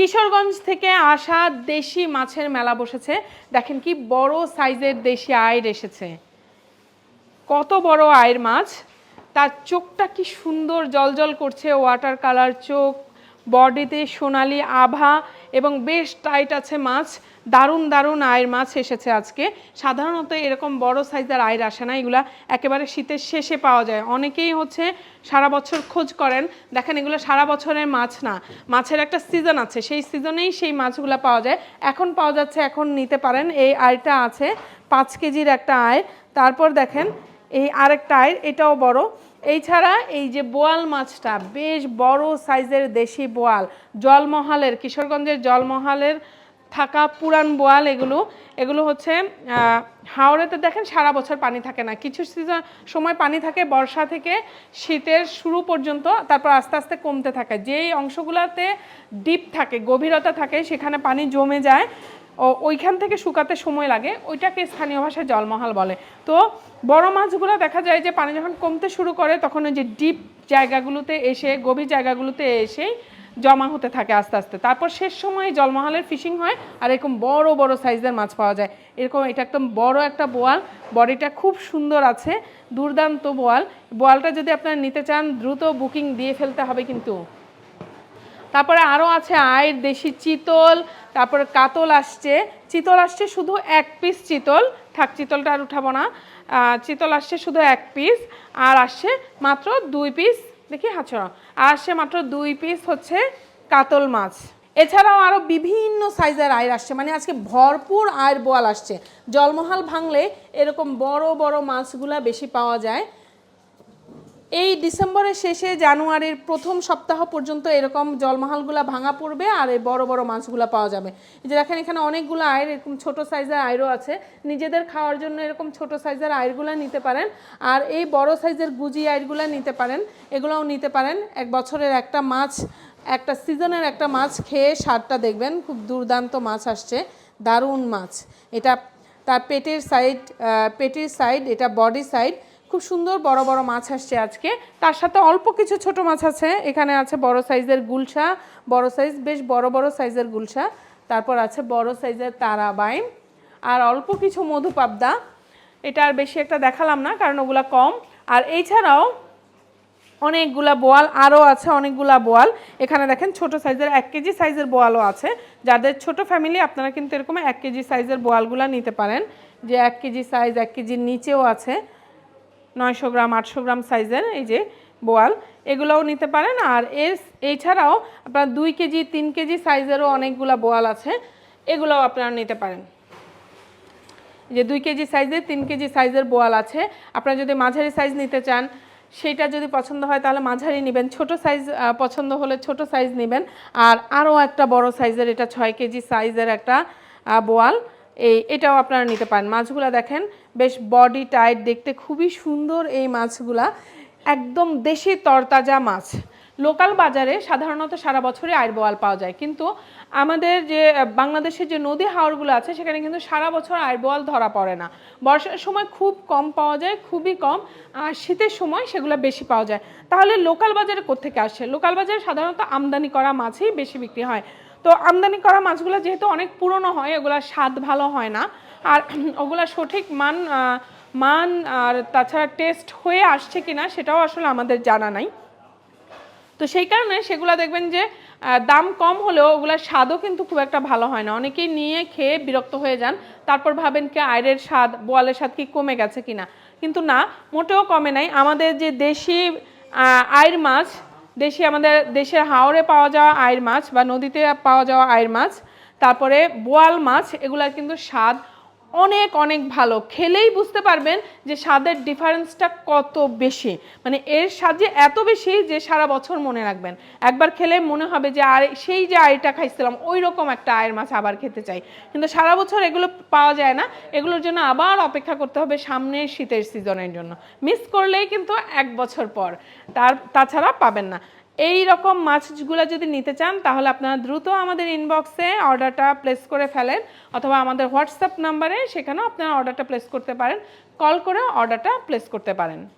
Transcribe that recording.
কিশোরগঞ্জ থেকে আসা দেশি মাছের মেলা বসেছে। দেখেন কি বড় সাইজের দেশি আয়ের এসেছে। কত বড় আয়ের মাছ। তার চোখটা কি সুন্দর জলজল করছে। ওয়াটার কালার চোখ বডিতে সোনালি আভা। এবং বেশ টাইট আছে মাছ, দারুণ দারুণ আয়ের মাছ এসেছে আজকে। সাধারণত এরকম বড় সাইজের আয়ের আসে না, এগুলা একেবারে শীতের শেষে পাওয়া যায়। অনেকেই হচ্ছে সারা বছর খোঁজ করেন, দেখেন এগুলো সারা বছরের মাছ না। মাছের একটা সিজন আছে, সেই সিজনেই সেই মাছগুলো পাওয়া যায়। এখন পাওয়া যাচ্ছে, এখন নিতে পারেন। এই আয়টা আছে পাঁচ কেজির একটা আয়। তারপর দেখেন, এই আরেকটা আয়, এটাও বড়। এই ছাড়া এই যে বোয়াল মাছটা, বেশ বড় সাইজের দেশি বোয়াল, জলমহালের, কিশোরগঞ্জের জলমহালের থাকা পুরান বোয়াল এগুলো। এগুলো হচ্ছে হাওড়েতে দেখেন সারা বছর পানি থাকে না। কিছু সিজন সময় পানি থাকে, বর্ষা থেকে শীতের শুরু পর্যন্ত, তারপর আস্তে আস্তে কমতে থাকে। যেই অংশগুলোতে ডিপ থাকে, গভীরতা থাকে, সেখানে পানি জমে যায়। ওইখান থেকে শুকাতে সময় লাগে। ওইটাকে স্থানীয় ভাষায় জলমহাল বলে। তো বড় মাছগুলো দেখা যায় যে পানি যখন কমতে শুরু করে, তখন ওই যে ডিপ জায়গাগুলোতে এসে, গভীর জায়গাগুলোতে এসেই জমা হতে থাকে আস্তে আস্তে। তারপর শেষ সময়ে জলমহালের ফিশিং হয় আর এরকম বড় বড় সাইজের মাছ পাওয়া যায়। এরকম এটা একদম বড় একটা বোয়াল। বডিটা খুব সুন্দর আছে, দুর্দান্ত বোয়াল। বোয়ালটা যদি আপনারা নিতে চান, দ্রুত বুকিং দিয়ে ফেলতে হবে কিন্তু। তারপরে আরও আছে আয়ের দেশি চিতল, তারপরে কাতল আসছে। চিতল আসছে শুধু এক পিস চিতল। থাক, চিতলটা আর উঠাবো না। চিতল আসছে শুধু এক পিস আর আসছে মাত্র দুই পিস দেখি হাঁচড়া আর আসছে মাত্র দুই পিস হচ্ছে কাতল মাছ। এছাড়াও আরও বিভিন্ন সাইজের আয়ের আসছে। মানে আজকে ভরপুর আয়ের বোয়াল আসছে। জলমহাল ভাঙলে এরকম বড় বড় মাছগুলা বেশি পাওয়া যায়। এই ডিসেম্বরের শেষে জানুয়ারির প্রথম সপ্তাহ পর্যন্ত এরকম জলমহালগুলা ভাঙা পড়বে আর এই বড় বড় মাছগুলা পাওয়া যাবে। যে দেখেন এখানে অনেকগুলো আয়ের এরকম ছোট সাইজের আয়রও আছে। নিজেদের খাওয়ার জন্য এরকম ছোট সাইজের আয়েরগুলো নিতে পারেন আর এই বড় সাইজের গুজি আয়েরগুলো নিতে পারেন। এগুলোও নিতে পারেন। এক বছরের একটা মাছ, একটা সিজনের একটা মাছ খেয়ে স্বাদটা দেখবেন। খুব দুর্দান্ত মাছ আসছে। দারুণ মাছ। এটা তার পেটের সাইড পেটের সাইড এটা বডি সাইড খুব সুন্দর বড় বড় মাছ আসছে আজকে। তার সাথে অল্প কিছু ছোট মাছ আছে। এখানে আছে বড় সাইজের গুলশা। বড় সাইজ, বেশ বড় বড় সাইজের গুলশা। তারপর আছে বড় সাইজের তারাবাইম। আর অল্প কিছু মধু পাবদা। এটা আর বেশি একটা দেখালাম না, কারণ ওগুলা কম। আর এছাড়াও অনেকগুলা বোয়াল আরও আছে, অনেকগুলা বোয়াল। এখানে দেখেন ছোট সাইজের, এক কেজি সাইজের বোয়ালও আছে। যাদের ছোট ফ্যামিলি, আপনারা কিন্তু এরকম এক কেজি সাইজের বোয়ালগুলা নিতে পারেন। যে এক কেজি সাইজ, এক কেজির নিচেও আছে। নয়শো গ্রাম, আটশো গ্রাম সাইজের এই যে বোয়াল, এগুলোও নিতে পারেন। আর এর, এছাড়াও আপনার দুই কেজি, তিন কেজি সাইজেরও অনেকগুলা বোয়াল আছে, এগুলোও আপনারা নিতে পারেন। যে দুই কেজি সাইজের তিন কেজি সাইজের বোয়াল আছে। আপনারা যদি মাঝারি সাইজ নিতে চান সেইটা যদি পছন্দ হয়, তাহলে মাঝারি নেবেন। ছোট সাইজ পছন্দ হলে ছোট সাইজ নেবেন। আর আরও একটা বড় সাইজের, এটা ছয় কেজি সাইজের একটা বোয়াল। এই, এটাও আপনারা নিতে পারেন। মাছগুলা দেখেন, বেশ বডি টাইট দেখতে খুবই সুন্দর এই মাছগুলা। একদম দেশি তরতাজা মাছ। লোকাল বাজারে সাধারণত সারা বছরই আয়ের বোয়াল পাওয়া যায়। কিন্তু আমাদের যে বাংলাদেশের যে নদী হাওরগুলো আছে, সেখানে কিন্তু সারা বছর আয়ের বোয়াল ধরা পড়ে না। বর্ষার সময় খুব কম পাওয়া যায়, খুবই কম। আর শীতের সময় সেগুলো বেশি পাওয়া যায়। তাহলে লোকাল বাজারে কোত্থেকে আসে লোকাল বাজারে সাধারণত আমদানি করা মাছই বেশি বিক্রি হয়। তো আমদানি করা মাছগুলো যেহেতু অনেক পুরনো হয় ওগুলা স্বাদ ভালো হয় না। আর ওগুলা সঠিক মান মান আর তাছাড়া টেস্ট হয়ে আসছে কিনা সেটাও আসলে আমাদের জানা নাই। তো সেই কারণে সেগুলো দেখবেন যে দাম কম হলেও ওগুলোর স্বাদও কিন্তু খুব একটা ভালো হয় না। অনেকেই নিয়ে খেয়ে বিরক্ত হয়ে যান, তারপর ভাবেন কি আয়ের স্বাদ, বোয়ালের স্বাদ কি কমে গেছে কিনা। কিন্তু না, মোটেও কমে নাই। আমাদের যে দেশি আয়ের মাছ দেশি আমাদের, দেশের হাওড়ে পাওয়া যাওয়া আয়ের মাছ বা নদীতে পাওয়া যাওয়া আয়ের মাছ, তারপরে বোয়াল মাছ, এগুলার কিন্তু স্বাদ অনেক অনেক ভালো। খেলেই বুঝতে পারবেন যে স্বাদের ডিফারেন্সটা কত বেশি। মানে এর স্বাদ এত বেশি যে সারা বছর মনে রাখবেন। একবার খেলে মনে হবে যে, আর, সেই যে আয়টা খাইছিলাম ওই রকম একটা আয়ের মাছ আবার খেতে চাই। কিন্তু সারা বছর এগুলো পাওয়া যায় না। এগুলোর জন্য আবার অপেক্ষা করতে হবে সামনের শীতের সিজনের জন্য। মিস করলেই কিন্তু এক বছর পর। তার, তাছাড়া পাবেন না। এই রকম মাছগুলো যদি নিতে চান, তাহলে আপনারা দ্রুত আমাদের ইনবক্সে অর্ডারটা প্লেস করে ফেলেন, অথবা আমাদের হোয়াটসঅ্যাপ নাম্বারে সেখানেও আপনারা অর্ডারটা প্লেস করতে পারেন কল করে অর্ডারটা প্লেস করতে পারেন।